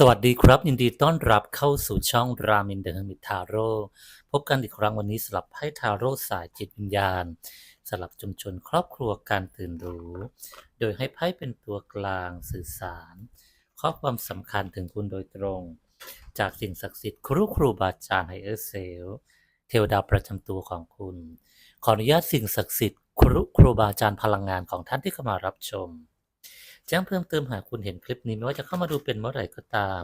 สวัสดีครับ ยินดีต้อนรับเข้าสู่ช่องรามินเดอะ h มิทาโร่พบกันอีกครั้งวันนี้สำหรับไพ่ทาโร่สายจิตวิญญาณสำหรับชุมชนครอบครัวการตื่นรู้ โดยให้ไพ่เป็นตัวกลางสื่อสาร ข้อความสำคัญถึงคุณโดยตรง จากสิ่งศักดิ์สิทธิ์ครูครูบาอาจารย์ไฮเออร์เซลเทวดาประจำตัวของคุณ ขออนุญาตสิ่งศักดิ์สิทธิ์ครูครูบาอาจารย์พลังงานของท่านที่เข้ามารับชม แจ้งเพิ่มเติมหากคุณเห็นคลิปนี้ไม่ว่าจะเข้ามาดูเป็นเมื่อไหร่ก็ตาม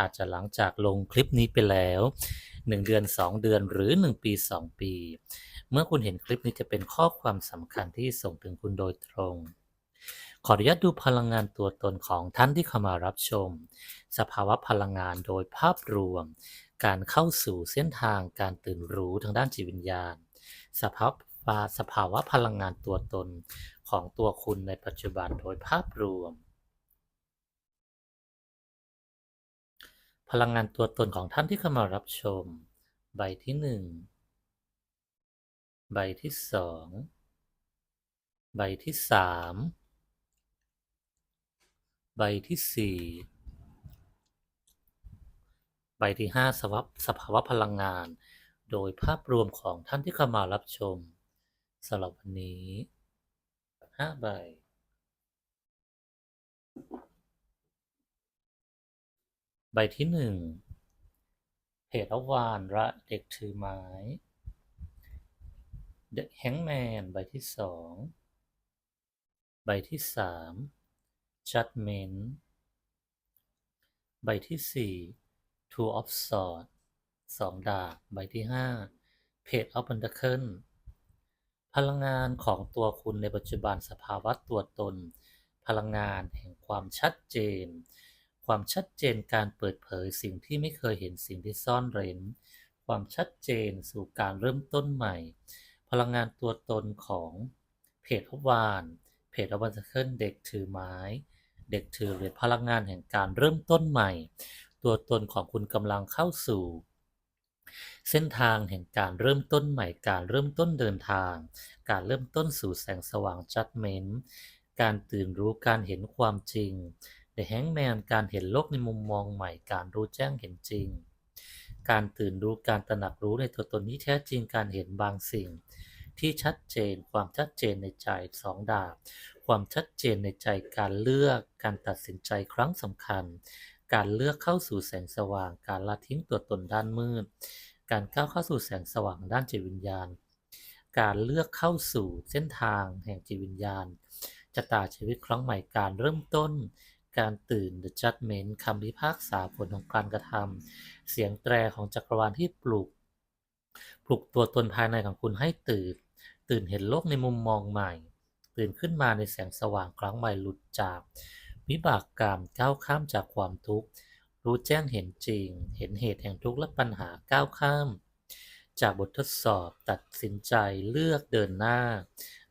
อาจจะหลังจากลงคลิปนี้ไปแล้ว 1 เดือน 2 เดือนหรือ 1 ปี 2 ปี เมื่อคุณเห็นคลิปนี้จะเป็นข้อความสำคัญที่ส่งถึงคุณโดยตรง ขออนุญาตดูพลังงานตัวตนของท่านที่เข้ามารับชม สภาวะพลังงานโดยภาพรวม การเข้าสู่เส้นทางการตื่นรู้ทางด้านจิตวิญญาณ สภาวะ สภาวะพลังงานตัวตนของตัวคุณในปัจจุบันโดยภาพรวม พลังงานตัวตนของท่านที่เข้ามารับชม ใบที่หนึ่งใบที่สองใบที่สามใบที่สี่ใบที่ห้าสภาวะสภาวะพลังงาน โดยภาพรวมของท่านที่เข้ามารับชม สำหรับวันนี้ห้าใบใบที่หนึ่งเพจอวานระเด็กถือไม้ เดอะแฮงแมนใบที่สองใบที่สามจัดเมนใบที่สี่ Two of s w o r d สองดาบใบที่ห้าเพจออฟบันเดเคิล พลังงานของตัวคุณในปัจจุบันสภาวะตัวตน พลังงานแห่งความชัดเจน ความชัดเจนการเปิดเผยสิ่งที่ไม่เคยเห็นสิ่งที่ซ่อนเร้น ความชัดเจนสู่การเริ่มต้นใหม่ พลังงานตัวตนของเพจอวานเพจอวันเคิลเด็กถือไม้ เด็กถือเหรียญพลังงานแห่งการเริ่มต้นใหม่ ตัวตนของคุณกำลังเข้าสู่ เส้นทางแห่งการเริ่มต้นใหม่การเริ่มต้นเดินทาง การเริ่มต้นสู่แสงสว่างจัดเมนการตื่นรู้การเห็นความจริง The Hangman การเห็นโลกในมุมมองใหม่การรู้แจ้งเห็นจริง การตื่นรู้การตระหนักรู้ในตัวตนที่แท้จริงการเห็นบางสิ่ง ที่ชัดเจน ความชัดเจนในใจสองดาบ ความชัดเจนในใจการเลือก การตัดสินใจครั้งสำคัญ การเลือกเข้าสู่แสงสว่าง การละทิ้งตัวตนด้านมืด การก้าวเข้าสู่แสงสว่างด้านจิตวิญญาณ การเลือกเข้าสู่เส้นทางแห่งจิตวิญญาณชะตาชีวิตครั้งใหม่การเริ่มต้น การตื่น The Judgment คำพิพากษาผลของการกระทำเสียงแตรของจักรวาลที่ปลุก ปลุกตัวตนภายในของคุณให้ตื่น ตื่นเห็นโลกในมุมมองใหม่ ตื่นขึ้นมาในแสงสว่างครั้งใหม่หลุดจาก วิบากกรรมก้าวข้ามจากความทุกข์ รู้แจ้งเห็นจริง เห็นเหตุแห่งทุกข์และปัญหาก้าวข้าม จากบททดสอบตัดสินใจเลือกเดินหน้า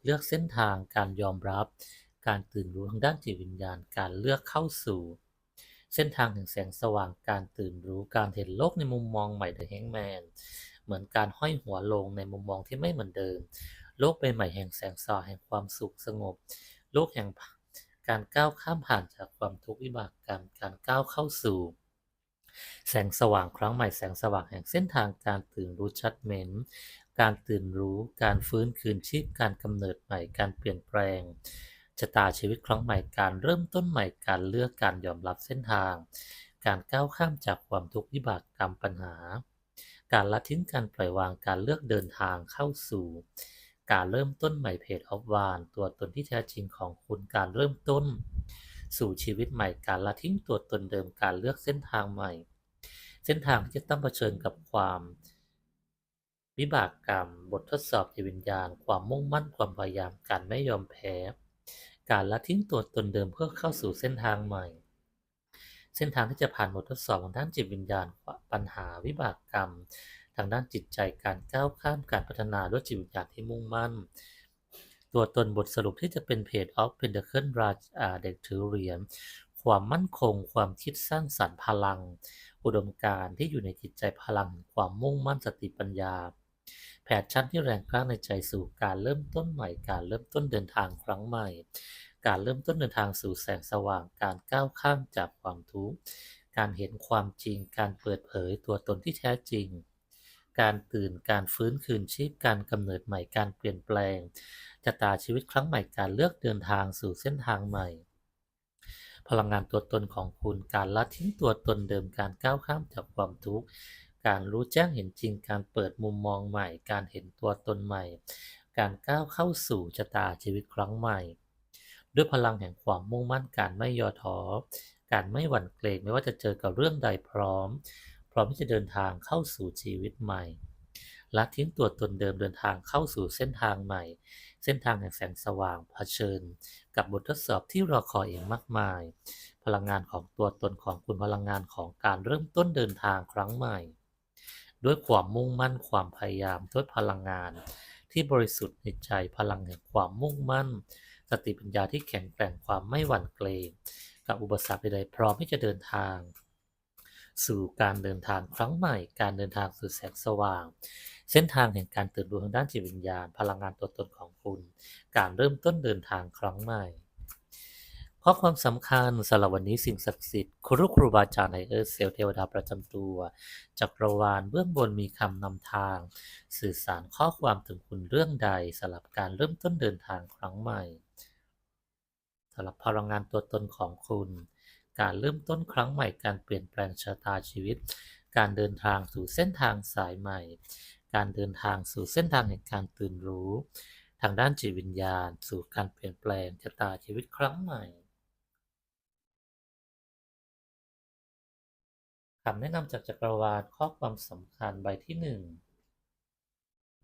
เลือกเส้นทางการยอมรับ การตื่นรู้ทางด้านจิตวิญญาณการเลือกเข้าสู่ เส้นทางแห่งแสงสว่างการตื่นรู้การเห็นโลกในมุมมองใหม่ The Hangman เหมือนการห้อยหัวลงในมุมมองที่ไม่เหมือนเดิม โลกใหม่แห่งแสงสว่างแห่งความสุขสงบ โลกแห่ง การก้าวข้ามผ่านจากความทุกข์วิบากกรรมการก้าวเข้าสู่ แสงสว่างครั้งใหม่แสงสว่างแห่งเส้นทางการตื่นรู้ชัดเมนการตื่นรู้ การฟื้นคืนชีพ การกำเนิดใหม่ การเปลี่ยนแปลงชะตาชีวิตครั้งใหม่ การเริ่มต้นใหม่ การเลือก การยอมรับเส้นทาง การก้าวข้ามจากความทุกข์วิบากกรรมปัญหา การละทิ้ง การปล่อยวาง การเลือกเดินทางเข้าสู่ การเริ่มต้นใหม่เพจออฟวานตัวตนที่แท้จริงของคุณการเริ่มต้น สู่ชีวิตใหม่การละทิ้งตัวตนเดิมการเลือกเส้นทางใหม่ เส้นทางที่จะต้องเผชิญกับความวิบากกรรม บททดสอบจิตวิญญาณ ความมุ่งมั่นความพยายามการไม่ยอมแพ้ การละทิ้งตัวตนเดิมเพื่อเข้าสู่เส้นทางใหม่ เส้นทางที่จะผ่านบททดสอบทางด้านจิตวิญญาณปัญหาวิบากกรรม ทางด้านจิตใจการก้าวข้ามการพัฒนาด้วยจิตวิญญาณที่มุ่งมั่น ตัวตนบทสรุปที่จะเป็นเพจออฟเพนเดอร์เคิลราชเด็กถือเหรียญความมั่นคง ความคิดสร้างสรรค์พลัง อุดมการณ์ที่อยู่ในจิตใจพลังแห่งความมุ่งมั่นสติปัญญาแผดชั้นที่แรงกล้าในใจสู่การเริ่มต้นใหม่ การเริ่มต้นเดินทางครั้งใหม่ การเริ่มต้นเดินทางสู่แสงสว่าง การก้าวข้ามจากความทุกข์ การเห็นความจริง การเปิดเผยตัวตนที่แท้จริง การตื่น การฟื้นคืนชีพ การกำเนิดใหม่ การเปลี่ยนแปลงชะตาชีวิตครั้งใหม่ การเลือกเดินทางสู่เส้นทางใหม่ พลังงานตัวตนของคุณ การละทิ้งตัวตนเดิม การก้าวข้ามจากความทุกข์ การรู้แจ้งเห็นจริง การเปิดมุมมองใหม่ การเห็นตัวตนใหม่ การก้าวเข้าสู่ชะตาชีวิตครั้งใหม่ ด้วยพลังแห่งความมุ่งมั่น การไม่ย่อท้อ การไม่หวั่นเกรงไม่ว่าจะเจอกับเรื่องใดพร้อม พร้อมที่จะเดินทางเข้าสู่ชีวิตใหม่ละทิ้งตัวตนเดิมเดินทางเข้าสู่เส้นทางใหม่ เส้นทางแห่งแสงสว่างเผชิญ กับบททดสอบที่รอคอยอีกมากมาย พลังงานของตัวตนของคุณพลังงานของการเริ่มต้นเดินทางครั้งใหม่ ด้วยความมุ่งมั่นความพยายามด้วยพลังงาน ที่บริสุทธิ์ในใจพลังแห่งความมุ่งมั่น สติปัญญาที่แข็งแกร่งความไม่หวั่นเกรงกับอุปสรรคใดๆพร้อมที่จะเดินทาง สู่การเดินทางครั้งใหม่ การเดินทางสู่แสงสว่าง เส้นทางแห่งการตื่นรู้ทางด้านจิตวิญญาณ พลังงานตัวตนของคุณ การเริ่มต้นเดินทางครั้งใหม่ข้อความสำคัญสำหรับวันนี้สิ่งศักดิ์สิทธิ์ครูครูบาอาจารย์ในเอิร์เซลเทวดาประจำตัวจักรวาลเบื้องบนมีคำนำทาง สื่อสารข้อความถึงคุณเรื่องใดสำหรับการเริ่มต้นเดินทางครั้งใหม่สำหรับพลังงานตัวตนของคุณ การเริ่มต้นครั้งใหม่การเปลี่ยนแปลงชะตาชีวิต การเดินทางสู่เส้นทางสายใหม่ การเดินทางสู่เส้นทางแห่งการตื่นรู้ ทางด้านจิตวิญญาณ สู่การเปลี่ยนแปลงชะตาชีวิตครั้งใหม่คำแนะนำจากจักรวาลข้อความสำคัญใบที่หนึ่ง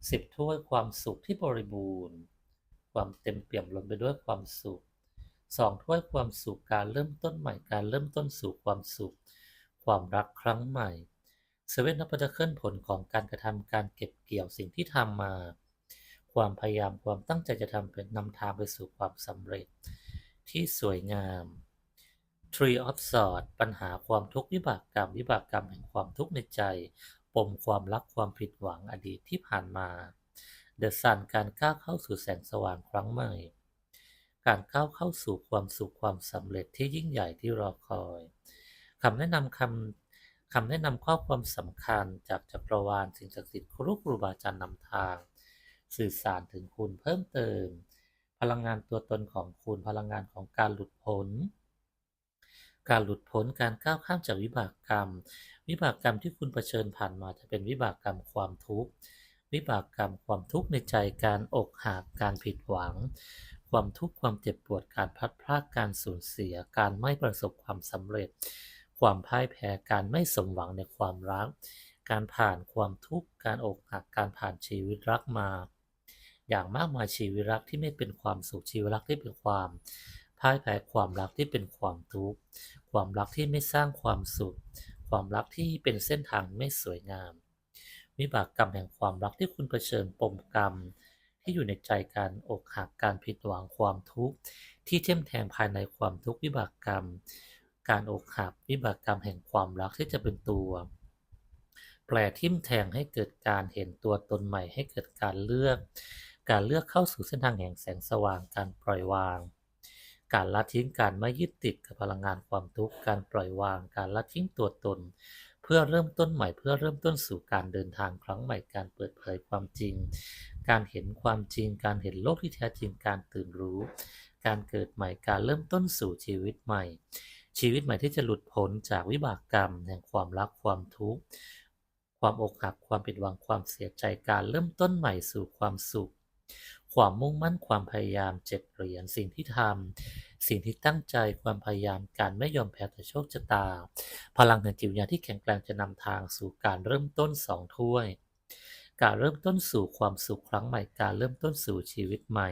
สิบถ้วยความสุขที่บริบูรณ์ ความเต็มเปี่ยมล้นไปด้วยความสุข สองถ้วยความสุขการเริ่มต้นใหม่การเริ่มต้นสู่ความสุข ความรักครั้งใหม่เซเว่นนับจะเคลื่อนผลของการกระทำการเก็บเกี่ยวสิ่งที่ทำมา ความพยายามความตั้งใจจะทำเป็นนำทางไปสู่ความสำเร็จ ที่สวยงาม Tree of Swords ปัญหาความทุกข์วิบากกรรมวิบากกรรมแห่งความทุกข์ในใจ ปมความรักความผิดหวังอดีตที่ผ่านมา The Sun การก้าวเข้าสู่แสงสว่างครั้งใหม่ การก้าวเข้าสู่ความสุขความสำเร็จที่ยิ่งใหญ่ที่รอคอยคำแนะนำคำคำแนะนำข้อความสำคัญจากจักรวาลสิ่งศักดิ์สิทธิ์ครูครูบาอาจารย์นำทาง สื่อสารถึงคุณเพิ่มเติม พลังงานตัวตนของคุณพลังงานของการหลุดพ้นการหลุดพ้นการก้าวข้ามจากวิบากกรรม วิบากกรรมที่คุณเผชิญผ่านมาจะเป็นวิบากกรรมความทุกข์ วิบากกรรมความทุกข์ในใจการอกหักการผิดหวัง ความทุกข์ความเจ็บปวดการพัดพรากการสูญเสีย การไม่ประสบความสำเร็จ ความพ่ายแพ้การไม่สมหวังในความรัก การผ่านความทุกข์การอกหักการผ่านชีวิตรักมา อย่างมากมายชีวิตรักที่ไม่เป็นความสุขชีวิตรักที่เป็นความพ่ายแพ้ความรักที่เป็นความทุกข์ความรักที่ไม่สร้างความสุข ความรักที่เป็นเส้นทางไม่สวยงาม วิบากกรรมแห่งความรักที่คุณเผชิญปมกรรม ที่อยู่ในใจการอกหักการผิดหวังความทุกข์ที่เทิ่มแทงภายในความทุกข์วิบากกรรม การอกหักวิบากกรรมแห่งความรักที่จะเป็นตัวแปลทิ่มแทงให้เกิดการเห็นตัวตนใหม่ให้เกิดการเลือก การเลือกเข้าสู่เส้นทางแห่งแสงสว่างการปล่อยวาง การละทิ้งการไม่ยึดติดกับพลังงานความทุกข์การปล่อยวาง การละทิ้งตัวตน เพื่อเริ่มต้นใหม่เพื่อเริ่มต้นสู่การเดินทางครั้งใหม่การเปิดเผยความจริง การเห็นความจริง การเห็นโลกที่แท้จริง การตื่นรู้ การเกิดใหม่ การเริ่มต้นสู่ชีวิตใหม่ ชีวิตใหม่ที่จะหลุดพ้นจากวิบากกรรมแห่งความรักความทุกข์ ความอกหัก ความผิดหวัง ความเสียใจ การเริ่มต้นใหม่สู่ความสุข ความมุ่งมั่น ความพยายามเจ็ดเหรียญ สิ่งที่ทำ สิ่งที่ตั้งใจ ความพยายาม การไม่ยอมแพ้ต่อโชคชะตา พลังแห่งจิตวิญญาณที่แข็งแกร่งจะนำทางสู่การเริ่มต้นสองถ้วย การเริ่มต้นสู่ความสุขครั้งใหม่ การเริ่มต้นสู่ชีวิตใหม่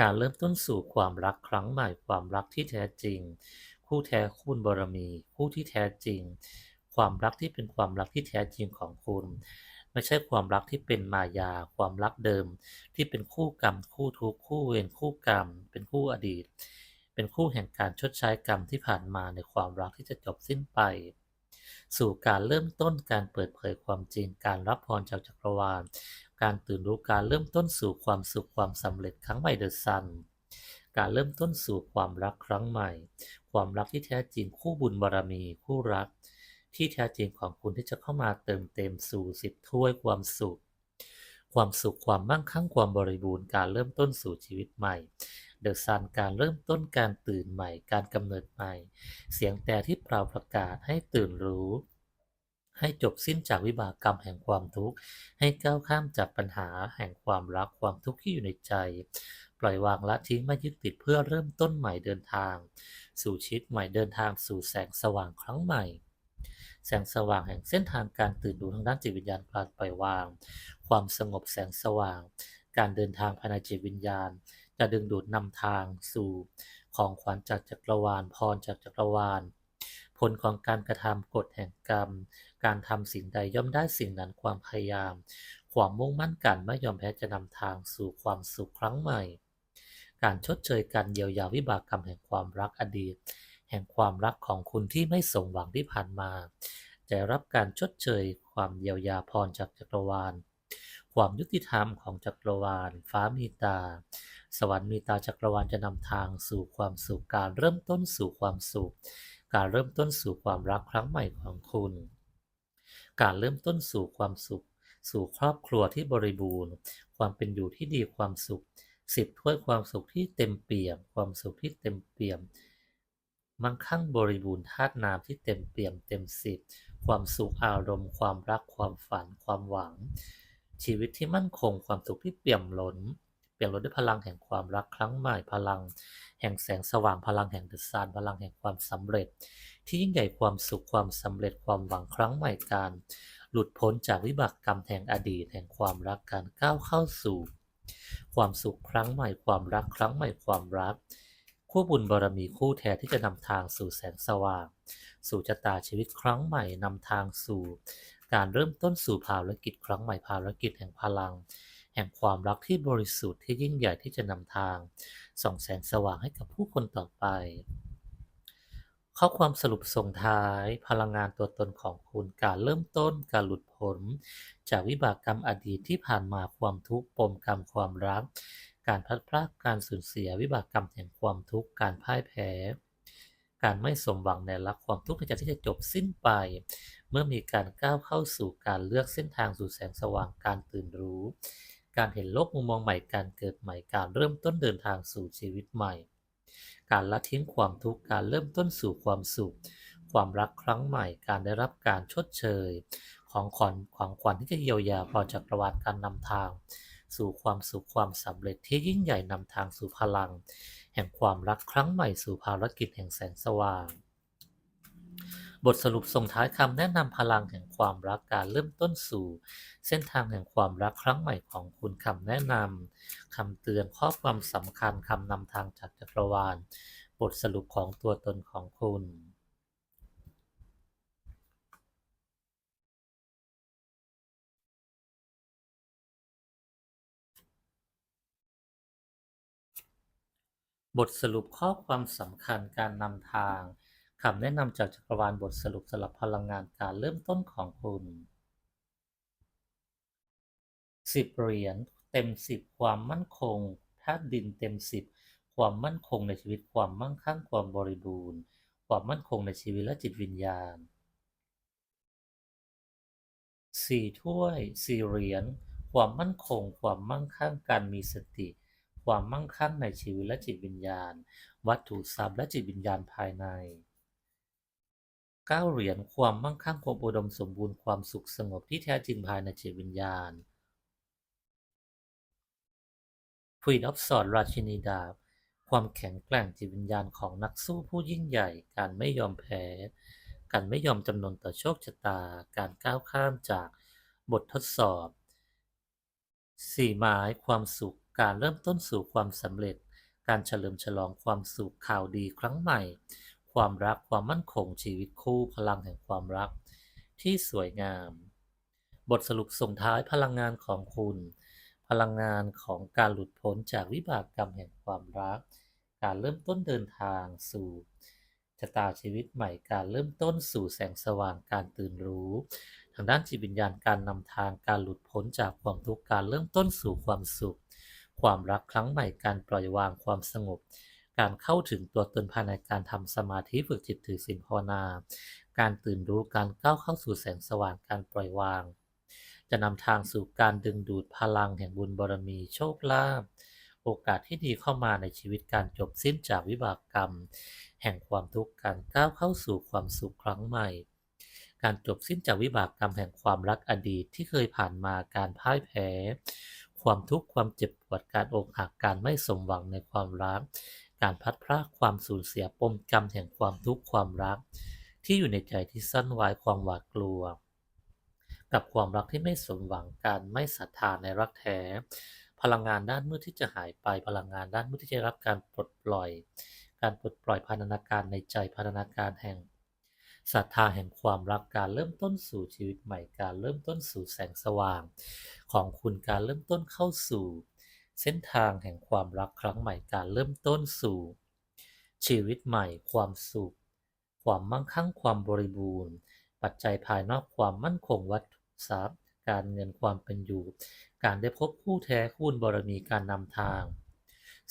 การเริ่มต้นสู่ความรักครั้งใหม่ ความรักที่แท้จริง คู่แท้คุณบารมี คู่ที่แท้จริง ความรักที่เป็นความรักที่แท้จริงของคุณ ไม่ใช่ความรักที่เป็นมายา ความรักเดิม ที่เป็นคู่กรรม คู่ทุกข์คู่เวรคู่กรรม เป็นคู่อดีต เป็นคู่แห่งการชดใช้กรรมที่ผ่านมาในความรักที่จะจบสิ้นไป สู่การเริ่มต้นการเปิดเผยความจริง การรับพรจากจักรวาล การตื่นรู้การเริ่มต้นสู่ความสุขความสำเร็จครั้งใหม่เดอะซันการเริ่มต้นสู่ความรักครั้งใหม่ ความความรักที่แท้จริงคู่บุญบารมี คู่รัก ที่แท้จริงของคุณที่จะเข้ามาเติมเต็มสู่สิบถ้วยความสุข ความสุขความมั่งคั่งความบริบูรณ์การเริ่มต้นสู่ชีวิตใหม่ เดอะซันการเริ่มต้นการตื่นใหม่ การกำเนิดใหม่ เสียงแต่ที่เปล่าประกาศให้ตื่นรู้ ให้จบสิ้นจากวิบากกรรมแห่งความทุกข์ ให้ก้าวข้ามจากปัญหาแห่งความรักความทุกข์ที่อยู่ในใจ ปล่อยวางละทิ้งไม่ยึดติดเพื่อเริ่มต้นใหม่เดินทาง สู่ชีวิตใหม่เดินทางสู่แสงสว่างครั้งใหม่แสงสว่างแห่งเส้นทางการตื่นรู้ทางด้านจิตวิญญาณการปล่อยวาง ความสงบแสงสว่าง การเดินทางภายในจิตวิญญาณ จะดึงดูดนำทางสู่ของขวัญจากจักรวาล พรจากจักรวาล ผลของการกระทำกฎแห่งกรรม การทำสิ่งใดย่อมได้สิ่งนั้นความพยายาม ความมุ่งมั่นการไม่ยอมแพ้จะนำทางสู่ความสุขครั้งใหม่ การชดเชยการเยียวยาวิบากกรรมแห่งความรักอดีต แห่งความรักของคุณที่ไม่สมหวังที่ผ่านมาจะรับการชดเชยความเยียวยาพรจากจักรวาล ความยุติธรรมของจักรวาล ฟ้ามีตา สวรรค์มีตาจักรวาลจะนำทางสู่ความสุขการเริ่มต้นสู่ความสุข การเริ่มต้นสู่ความรักครั้งใหม่ของคุณ การเริ่มต้นสู่ความสุข สู่ครอบครัวที่บริบูรณ์ ความเป็นอยู่ที่ดีความสุขสิบถ้วยความสุขที่เต็มเปี่ยม ความสุขที่เต็มเปี่ยม มั่งคั่งบริบูรณ์ธาตุน้ำที่เต็มเปี่ยมเต็มสิบความสุขอารมณ์ ความรักความฝัน ความหวัง ชีวิตที่มั่นคงความสุขที่เปี่ยมล้น เปี่ยมล้นด้วยพลังแห่งความรักครั้งใหม่พลัง แห่งแสงสว่างพลังแห่งเดอะซานพลังแห่งความสำเร็จ ที่ยิ่งใหญ่ความสุขความสำเร็จความหวังครั้งใหม่การ หลุดพ้นจากวิบากกรรมแห่งอดีต แห่งความรักการก้าวเข้าสู่ ความสุขครั้งใหม่ความรักครั้งใหม่ความรักคู่บุญบารมีคู่แท้ที่จะนำทางสู่แสงสว่าง สู่ชะตาชีวิตครั้งใหม่นำทางสู่ การเริ่มต้นสู่ภารกิจครั้งใหม่ภารกิจแห่งพลัง แห่งความรักที่บริสุทธิ์ที่ยิ่งใหญ่ที่จะนำทาง ส่องแสงสว่างให้กับผู้คนต่อไป ข้อความสรุปส่งท้าย พลังงานตัวตนของคุณการเริ่มต้นการหลุดพ้นจากวิบากกรรมอดีตที่ผ่านมาความทุกข์ปมกรรมความรัก การพลัดพรากการสูญเสียวิบากกรรมแห่งความทุกข์การพ่ายแพ้การไม่สมหวังในรักความทุกข์ในใจที่จะจบสิ้นไป เมื่อมีการก้าวเข้าสู่การเลือกเส้นทางสู่แสงสว่างการตื่นรู้ การเห็นโลกมุมมองใหม่การเกิดใหม่การเริ่มต้นเดินทางสู่ชีวิตใหม่ การละทิ้งความทุกข์การเริ่มต้นสู่ความสุข ความรักครั้งใหม่ การได้รับการชดเชย ของขวัญของขวัญที่จะเยียวยาพอจักรวาลการนำทาง สู่ความสุขความสำเร็จที่ยิ่งใหญ่นำทางสู่พลัง แห่งความรักครั้งใหม่สู่ภารกิจแห่งแสงสว่าง บทสรุปส่งท้ายคำแนะนำพลังแห่งความรักการเริ่มต้นสู่ เส้นทางแห่งความรักครั้งใหม่ของคุณคำแนะนำคำเตือนข้อความสำคัญคำนำทางจากจักรวาล บทสรุปของตัวตนของคุณบทสรุปข้อความสำคัญการนำทาง คำแนะนำจากจักรวาลบทสรุปสำหรับพลังงานการเริ่มต้นของคุณสิบเหรียญเต็มสิบความมั่นคงธาตุดินเต็มสิบความมั่นคงในชีวิตความมั่งคั่งความบริบูรณ์ ความมั่นคงในชีวิตและจิตวิญญาณสี่ถ้วยสี่เหรียญความมั่นคง ความมั่งคั่งการมีสติ ความมั่งคั่งในชีวิตและจิตวิญญาณ วัตถุทรัพย์และจิตวิญญาณภายใน ก้าเหรียญความมั่งคั่งความอุดมสมบูรณ์ความสุขสงบที่แท้จริงภายในจิตวิญญาณ Queen of Swords ราชินีดาบ ความแข็งแกร่งจิตวิญญาณของนักสู้ผู้ยิ่งใหญ่ การไม่ยอมแพ้ การไม่ยอมจำนนต่อโชคชะตา การก้าวข้ามจากบททดสอบ สี่ไม้ความสุข การเริ่มต้นสู่ความสำเร็จ การเฉลิมฉลองความสุขข่าวดีครั้งใหม่ ความรักความมั่นคงชีวิตคู่พลังแห่งความรัก ที่สวยงาม บทสรุปส่งท้ายพลังงานของคุณ พลังงานของการหลุดพ้นจากวิบากกรรมแห่งความรัก การเริ่มต้นเดินทางสู่ชะตาชีวิตใหม่การเริ่มต้นสู่แสงสว่างการตื่นรู้ ทางด้านจิตวิญญาณการนำทางการหลุดพ้นจากความทุกข์การเริ่มต้นสู่ความสุข ความรักครั้งใหม่การปล่อยวางความสงบ การเข้าถึงตัวตนภายในการทำสมาธิฝึกจิตถือศีลภาวนา การตื่นรู้การก้าวเข้าสู่แสงสว่างการปล่อยวาง จะนำทางสู่การดึงดูดพลังแห่งบุญบารมีโชคลาภโอกาสที่ดีเข้ามาในชีวิตการจบสิ้นจากวิบากกรรม แห่งความทุกข์การก้าวเข้าสู่ความสุขครั้งใหม่ การจบสิ้นจากวิบากกรรมแห่งความรักอดีตที่เคยผ่านมาการพ่ายแพ้ความทุกข์ความเจ็บปวดการอกหักการไม่สมหวังในความรัก การพัดพรากความสูญเสียปมกรรมแห่งความทุกข์ความรัก ที่อยู่ในใจที่ซ่อนไว้ความหวาดกลัว กับความรักที่ไม่สมหวังการไม่ศรัทธาในรักแท้ พลังงานด้านมืดที่จะหายไปพลังงานด้านมืดที่จะรับการปลดปล่อย การปลดปล่อยพันธนาการในใจพันธนาการแห่งศรัทธาแห่งความรักการเริ่มต้นสู่ชีวิตใหม่การเริ่มต้นสู่แสงสว่าง ของคุณการเริ่มต้นเข้าสู่ เส้นทางแห่งความรักครั้งใหม่การเริ่มต้นสู่ ชีวิตใหม่ ความสุข ความมั่งคั่งความบริบูรณ์ ปัจจัยภายนอกความมั่นคงวัตถุทรัพย์ การเงินความเป็นอยู่ การได้พบคู่แท้คู่บุญบารมีการนำทาง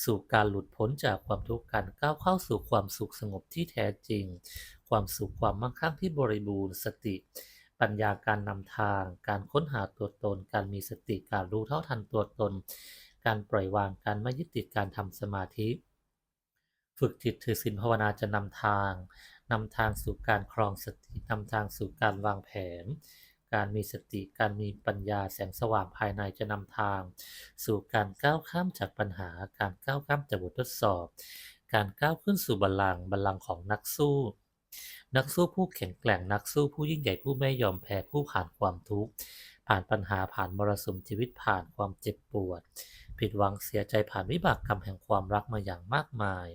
สู่การหลุดพ้นจากความทุกข์การก้าวเข้าสู่ความสุขสงบที่แท้จริง ความสุขความมั่งคั่งที่บริบูรณ์สติปัญญาการนำทาง การค้นหาตัวตน การมีสติ การรู้เท่าทันตัวตน การปล่อยวางการไม่ยึดติดการทำสมาธิ ฝึกจิตถือศีลภาวนาจะนำทางนำทางสู่การครองสตินำทางสู่การวางแผน การมีสติการมีปัญญาแสงสว่างภายในจะนำทาง สู่การก้าวข้ามจากปัญหา การก้าวข้ามจากบททดสอบ การก้าวขึ้นสู่บัลลังก์บัลลังก์ของนักสู้ นักสู้ผู้แข็งแกร่งนักสู้ผู้ยิ่งใหญ่ผู้ไม่ยอมแพ้ผู้ผ่านความทุกข์ผ่านปัญหาผ่านมรสุมชีวิตผ่านความเจ็บปวด ผิดหวังเสียใจผ่านวิบากกรรมแห่งความรักมาอย่างมากมาย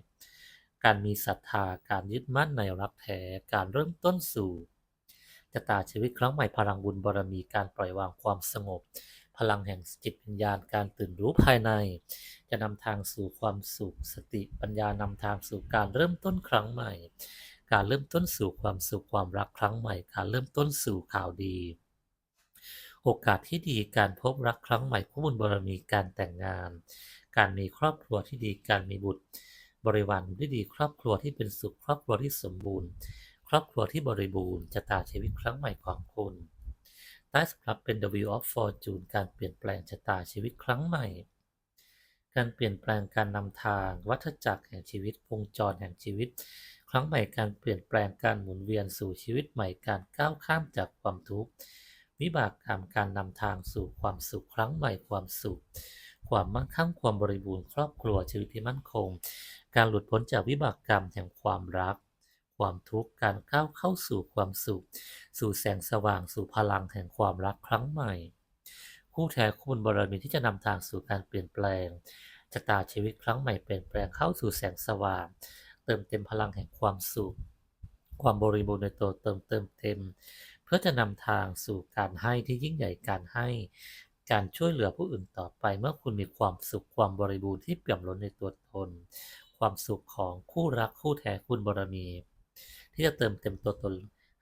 การมีศรัทธาการยึดมั่นในรักแท้การเริ่มต้นสู่ชะตาชีวิตครั้งใหม่พลังบุญบารมีการปล่อยวางความสงบ พลังแห่งจิตวิญญาณการตื่นรู้ภายใน จะนำทางสู่ความสุขสติปัญญานำทางสู่การเริ่มต้นครั้งใหม่ การเริ่มต้นสู่ความสุขความรักครั้งใหม่ การเริ่มต้นสู่ข่าวดี โอกาสที่ดีการพบรักครั้งใหม่คู่บุญบารมีการแต่งงาน การมีครอบครัวที่ดีการมีบุตร บริวารที่ดีครอบครัวที่เป็นสุขครอบครัวที่สมบูรณ์ ครอบครัวที่บริบูรณ์ชะตาชีวิตครั้งใหม่ของคุณใต้สำหรับเป็น The Wheel of Fortune การเปลี่ยนแปลงชะตาชีวิตครั้งใหม่ การเปลี่ยนแปลงการนำทาง วัฏจักรแห่งชีวิตวงจรแห่งชีวิต ครั้งใหม่การเปลี่ยนแปลงการหมุนเวียนสู่ชีวิตใหม่การก้าวข้ามจากความทุกข์ วิบากกรรมการนำทางสู่ความสุขครั้งใหม่ความสุข ความมั่งคั่งความบริบูรณ์ครอบครัวชีวิตที่มั่นคง การหลุดพ้นจากวิบากกรรมแห่งความรัก ความทุกข์การก้าวเข้าสู่ความสุข สู่แสงสว่างสู่พลังแห่งความรักครั้งใหม่ คู่แท้คู่บุญบารมีที่จะนำทางสู่การเปลี่ยนแปลงชะตาชีวิตครั้งใหม่เปลี่ยนแปลงเข้าสู่แสงสว่าง เติมเต็มพลังแห่งความสุข ความบริบูรณ์ในตัวเติมเติมเต็ม พื่อจะนำทางสู่การให้ที่ยิ่งใหญ่การให้ การช่วยเหลือผู้อื่นต่อไป เมื่อคุณมีความสุขความบริบูรณ์ที่เปี่ยมล้นในตัวตนความสุขของคู่รักคู่แท้คุณบารมี ที่จะเติมเต็มตัวตน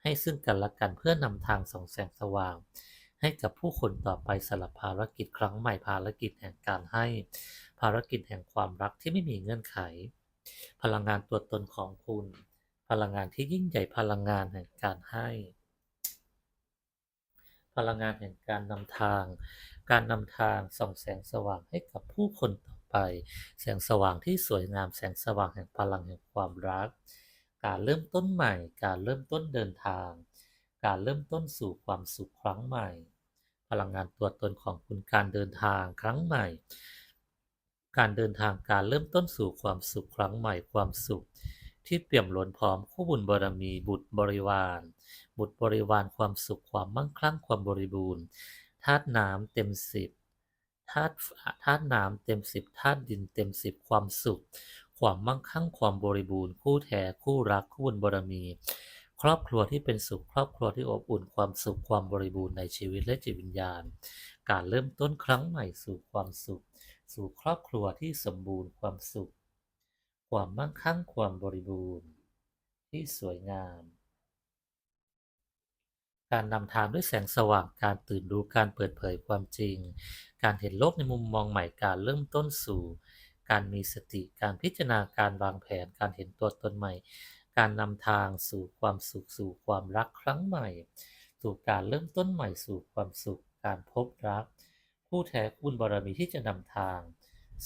ให้ซึ่งกันและกันเพื่อนำทางส่องแสงสว่าง ให้กับผู้คนต่อไปสลับภารกิจครั้งใหม่ภารกิจแห่งการให้ ภารกิจแห่งความรักที่ไม่มีเงื่อนไข พลังงานตัวตนของคุณ พลังงานที่ยิ่งใหญ่พลังงานแห่งการให้ ลังงานแห่งการนำทาง การนำทางส่องแสงสว่างให้กับผู้คนต่อไป แสงสว่างที่สวยงามแสงสว่างแห่งพลังแห่งความรัก การเริ่มต้นใหม่ การเริ่มต้นเดินทาง การเริ่มต้นสู่ความสุขครั้งใหม่ พลังงานตัวตนของคุณการเดินทางครั้งใหม่ การเดินทางการเริ่มต้นสู่ความสุขครั้งใหม่ความสุขที่เปี่ยมล้นพร้อมคู่บุญบารมีบุตรบริวาร บุตรบริวารความสุขความมั่งคั่งความบริบูรณ์ธาตุน้ำเต็มสิบธาตุธาตุน้ำเต็มสิบธาตุดินเต็มสิบความสุข ความมั่งคั่งความบริบูรณ์ คู่แท้คู่รักคู่บุญบารมี ครอบครัวที่เป็นสุข ครอบครัวที่อบอุ่นความสุขความบริบูรณ์ในชีวิตและจิตวิญญาณ การเริ่มต้นครั้งใหม่สู่ความสุข สู่ครอบครัวที่สมบูรณ์ความสุข ความมั่งคั่งความบริบูรณ์ ที่สวยงาม การนำทางด้วยแสงสว่าง การตื่นรู้การเปิดเผยความจริง การเห็นโลกในมุมมองใหม่การเริ่มต้นสู่ การมีสติการพิจารณาการวางแผนการเห็นตัวตนใหม่ การนำทางสู่ความสุขสู่ความรักครั้งใหม่ สู่การเริ่มต้นใหม่สู่ความสุข การพบรักคู่แท้คู่บุญบารมีที่จะนำทาง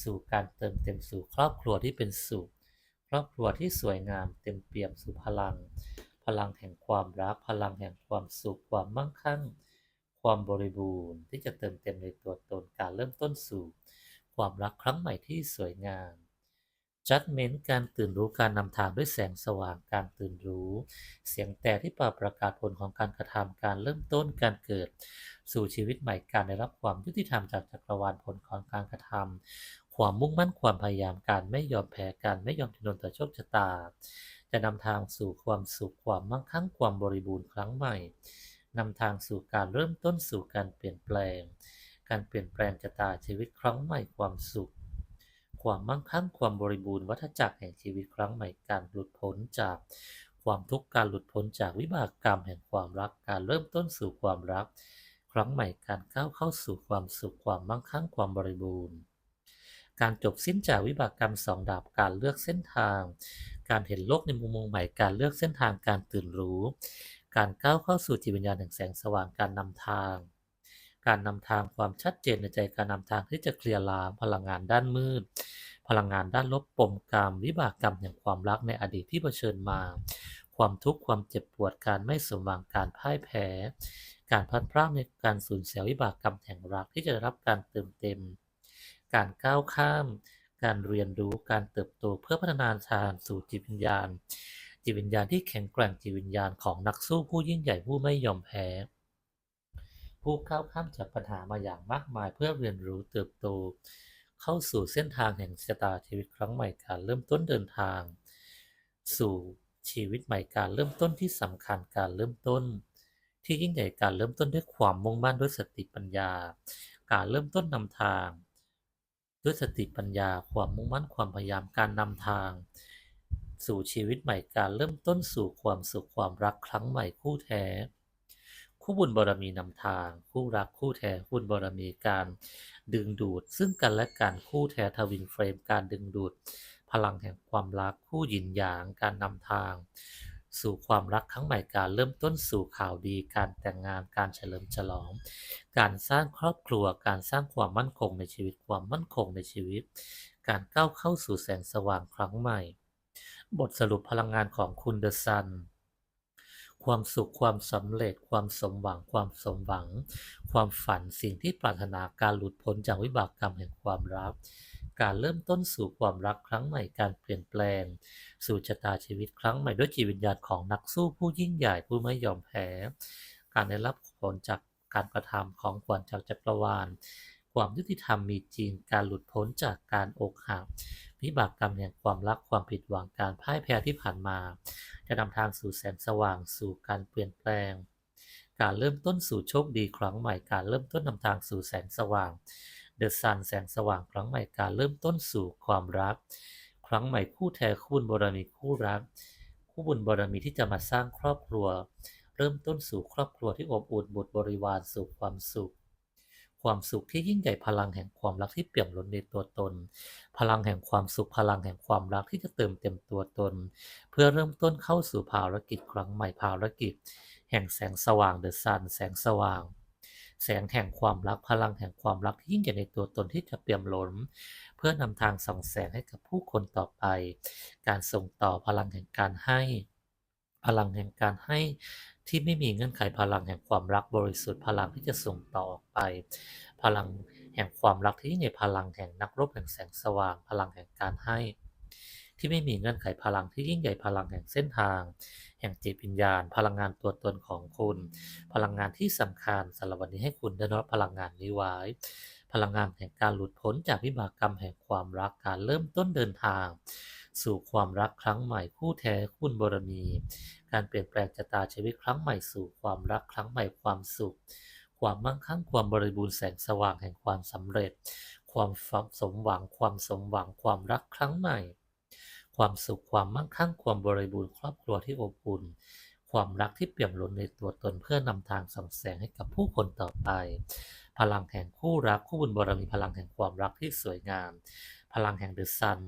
สู่การเติมเต็มสู่ครอบครัวที่เป็นสุข ครอบครัวที่สวยงามเต็มเปี่ยมสู่พลัง พลังแห่งความรัก พลังแห่งความสุข ความมั่งคั่ง ความบริบูรณ์ ที่จะเติมเต็มในตัวตนการเริ่มต้นสู่ ความรักครั้งใหม่ที่สวยงาม Judgment การตื่นรู้การนำทางด้วยแสงสว่างการตื่นรู้ เสียงแต่ที่ป่าประกาศผลของการกระทำการเริ่มต้นการเกิด สู่ชีวิตใหม่การได้รับความยุติธรรมจากจักรวาลผลของการกระทำ ความมุ่งมั่นความพยายามการไม่ยอมแพ้การไม่ยอมทนนต่อโชคชะตา จะนำทางสู่ความสุขความมั่งคั่งความบริบูรณ์ครั้งใหม่นำทางสู่การเริ่มต้นสู่การเปลี่ยนแปลง การเปลี่ยนแปลงชะตาชีวิตครั้งใหม่ความสุข ความมั่งคั่งความบริบูรณ์วัฏจักรแห่งชีวิตครั้งใหม่การหลุดพ้นจากความทุกข์การหลุดพ้นจากวิบากกรรมแห่งความรักการเริ่มต้นสู่ความรัก ครั้งใหม่การก้าวเข้าสู่ความสุขความมั่งคั่งความบริบูรณ์ การจบสิ้นจากวิบากกรรมสองดาบการเลือกเส้นทาง การเห็นโลกในมุมมองใหม่การเลือกเส้นทางการตื่นรู้ การก้าวเข้าสู่จิตวิญญาณแห่งแสงสว่างการนำทาง การนำทางความชัดเจนในใจการนำทางที่จะเคลียร์ล้างพลังงานด้านมืด พลังงานด้านลบปมกรรม วิบากกรรมแห่งความรักในอดีตที่เผชิญมา ความทุกข์ความเจ็บปวดการไม่สมหวังการพ่ายแพ้การพลัดพรากในการสูญเสียวิบากกรรมแห่งรักที่จะได้รับการเติมเต็ม การก้าวข้าม การเรียนรู้การเติบโตเพื่อพัฒนาทางสู่จิตวิญญาณ จิตวิญญาณที่แข็งแกร่งจิตวิญญาณของนักสู้ผู้ยิ่งใหญ่ผู้ไม่ยอมแพ้ ผู้ก้าวข้ามจากปัญหามาอย่างมากมายเพื่อเรียนรู้เติบโต เข้าสู่เส้นทางแห่งชะตาชีวิตครั้งใหม่การเริ่มต้นเดินทาง สู่ชีวิตใหม่การเริ่มต้นที่สำคัญการเริ่มต้น ที่ยิ่งใหญ่การเริ่มต้นด้วยความมุ่งมั่นด้วยสติปัญญา การเริ่มต้นนำทาง ด้วยสติปัญญาความมุ่งมั่นความพยายามการนำทาง สู่ชีวิตใหม่การเริ่มต้นสู่ความสุขความรักครั้งใหม่คู่แท้ คู่บุญบารมีนำทาง คู่รักคู่แท้คู่บุญบารมีการดึงดูด ซึ่งกันและกันคู่แท้ทวินเฟรม การดึงดูด พลังแห่งความรักคู่หยินหยางการนำทาง สู่ความรักครั้งใหม่การเริ่มต้นสู่ข่าวดี การแต่งงานการเฉลิมฉลอง การสร้างครอบครัวการสร้างความมั่นคงในชีวิตความมั่นคงในชีวิต การก้าวเข้าสู่แสงสว่างครั้งใหม่ บทสรุปพลังงานของคุณเดอะซันความสุขความสำเร็จ ความสมหวัง ความสมหวัง ความฝันสิ่งที่ปรารถนาการหลุดพ้นจากวิบากกรรมแห่งความรัก การเริ่มต้นสู่ความรักครั้งใหม่การเปลี่ยนแปลง สู่ชะตาชีวิตครั้งใหม่ด้วยจิตวิญญาณของนักสู้ผู้ยิ่งใหญ่ผู้ไม่ยอมแพ้ การได้รับผลจากการกระทำของขวัญจากจักรวาล ความยุติธรรมมีจริง การหลุดพ้นจากการอกหักวิบากกรรมแห่งความรักความผิดหวังการพ่ายแพ้ที่ผ่านมา จะนำทางสู่แสงสว่างสู่การเปลี่ยนแปลง การเริ่มต้นสู่โชคดีครั้งใหม่ การเริ่มต้นนำทางสู่แสงสว่าง เดอะซันแสงสว่างครั้งใหม่การเริ่มต้นสู่ความรัก ครั้งใหม่คู่แท้คู่บุญบารมีคู่รัก คู่บุญบารมีที่จะมาสร้างครอบครัว เริ่มต้นสู่ครอบครัวที่อบอุ่นบุตรบริวารสู่ความสุข ความสุขที่ยิ่งใหญ่พลังแห่งความรักที่เปี่ยมล้นในตัวตน พลังแห่งความสุขพลังแห่งความรักที่จะเติมเต็มตัวตน เพื่อเริ่มต้นเข้าสู่ภารกิจครั้งใหม่ภารกิจ แห่งแสงสว่างเดอะซันแสงสว่าง แสงแห่งความรักพลังแห่งความรักที่ยิ่งใหญ่ในตัวตนที่จะเปี่ยมล้น เพื่อนำทางส่องแสงให้กับผู้คนต่อไป การส่งต่อพลังแห่งการให้ พลังแห่งการให้ที่ไม่มีเงื่อนไขพลังแห่งความรักบริสุทธิ์พลังที่จะส่งต่อออกไป พลังแห่งความรักที่ใหญ่พลังแห่งนักรบแห่งแสงสว่าง พลังแห่งการให้ ที่ไม่มีเงื่อนไขพลังที่ยิ่งใหญ่พลังแห่งเส้นทาง แห่งจิตวิญญาณ พลังงานตัวตนของคุณ พลังงานที่สำคัญสำหรับวันนี้ให้คุณได้รับพลังงานนี้ไว้พลังงานแห่งการหลุดพ้นจากวิบากกรรมแห่งความรักการเริ่มต้นเดินทาง สู่ความรักครั้งใหม่คู่แท้คุณบรมี การเปลี่ยนแปลงชะตาชีวิตครั้งใหม่สู่ความรักครั้งใหม่ความสุข ความมั่งคั่งความบริบูรณ์แสงสว่างแห่งความสำเร็จ ความสมหวังความสมหวังความรักครั้งใหม่ ความสุขความมั่งคั่งความบริบูรณ์ครอบครัวที่อบอุ่น ความรักที่เปี่ยมล้นในตัวตนเพื่อนำทางส่องแสงให้กับผู้คนต่อไป พลังแห่งคู่รักคู่บุญบารมีพลังแห่งความรักที่สวยงาม พลังแห่งเดอะซัน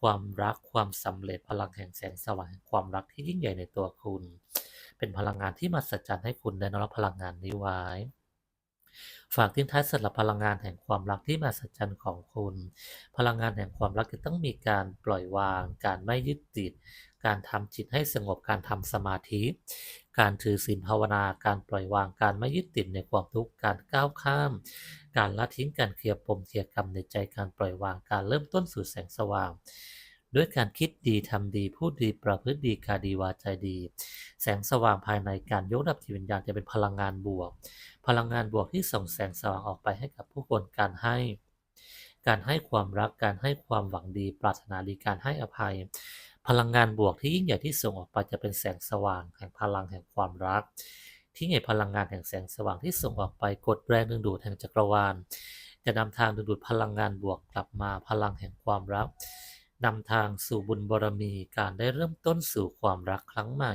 ความรักความสำเร็จพลังแห่งแสงสว่างแห่งความรักที่ยิ่งใหญ่ในตัวคุณ เป็นพลังงานที่มหัศจรรย์ให้คุณได้รับพลังงานนี้ไว้ ฝากทิ้งท้ายสำหรับพลังงานแห่งความรักที่มหัศจรรย์ของคุณ พลังงานแห่งความรักจะต้องมีการปล่อยวาง การไม่ยึดติด การทำจิตให้สงบ การทำสมาธิ การถือศีลภาวนา การปล่อยวาง การไม่ยึดติดในความทุกข์ การก้าวข้าม การละทิ้ง การเคลียร์ปมเคลียร์กรรมในใจ การปล่อยวาง การเริ่มต้นสู่แสงสว่าง ด้วยการคิดดีทำดีพูดดีประพฤติดีการดีวาจาดี แสงสว่างภายในการยกระดับจิตวิญญาณจะเป็นพลังงานบวก พลังงานบวกที่ส่งแสงสว่างออกไปให้กับผู้คนการให้ การให้ความรักการให้ความหวังดี ปรารถนาดีการให้อภัย พลังงานบวกที่ยิ่งใหญ่ที่ส่งออกไปจะเป็นแสงสว่างแห่งพลังแห่งความรัก ที่ไงพลังงานแห่งแสงสว่างที่ส่งออกไปกดแรงดึงดูดแห่งจักรวาลจะนำทางดึงดูดพลังงานบวกกลับมาพลังแห่งความรัก นำทางสู่บุญบารมีการได้เริ่มต้นสู่ความรักครั้งใหม่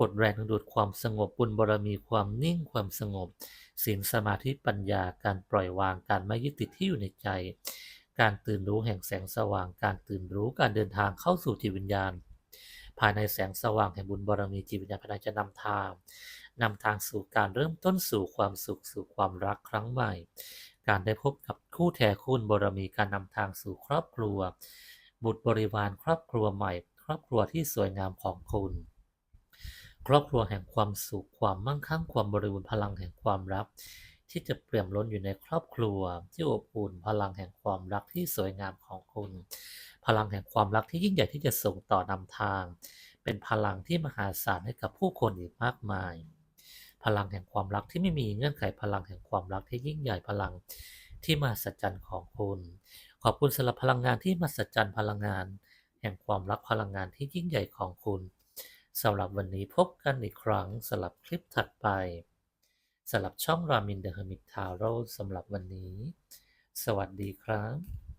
กดแรงดึงดูดความสงบบุญบารมีความนิ่งความสงบศีลสมาธิปัญญาการปล่อยวางการไม่ยึดติดที่อยู่ในใจ การตื่นรู้แห่งแสงสว่าง การตื่นรู้การเดินทางเข้าสู่จิตวิญญาณ ภายในแสงสว่างแห่งบุญบารมีจิตวิญญาณภายในจะนำทางนำทางสู่การเริ่มต้นสู่ความสุขสู่ความรักครั้งใหม่ การได้พบกับคู่แท้คุณบารมีการนำทางสู่ครอบครัว บุตรบริวารครอบครัวใหม่ ครอบครัวที่สวยงามของคุณ ครอบครัวแห่งความสุขความมั่งคั่งความบริบูรณ์พลังแห่งความรัก ที่จะเปี่ยมล้นอยู่ในครอบครัว ที่อบอุ่นพลังแห่งความรักที่สวยงามของคุณ พลังแห่งความรักที่ยิ่งใหญ่ที่จะส่งต่อนำทาง เป็นพลังที่มหาศาลให้กับผู้คนอีกมากมาย พลังแห่งความรักที่ไม่มีเงื่อนไขพลังแห่งความรักที่ยิ่งใหญ่พลังที่มหัศจรรย์ของคุณ ขอบคุณสำหรับพลังงานที่มหัศจรรย์พลังงาน แห่งความรักพลังงานที่ยิ่งใหญ่ของคุณสำหรับวันนี้พบกันอีกครั้งสำหรับคลิปถัดไปสำหรับช่องรามินเดอะเฮมิทาวโรสำหรับวันนี้ สวัสดีครับ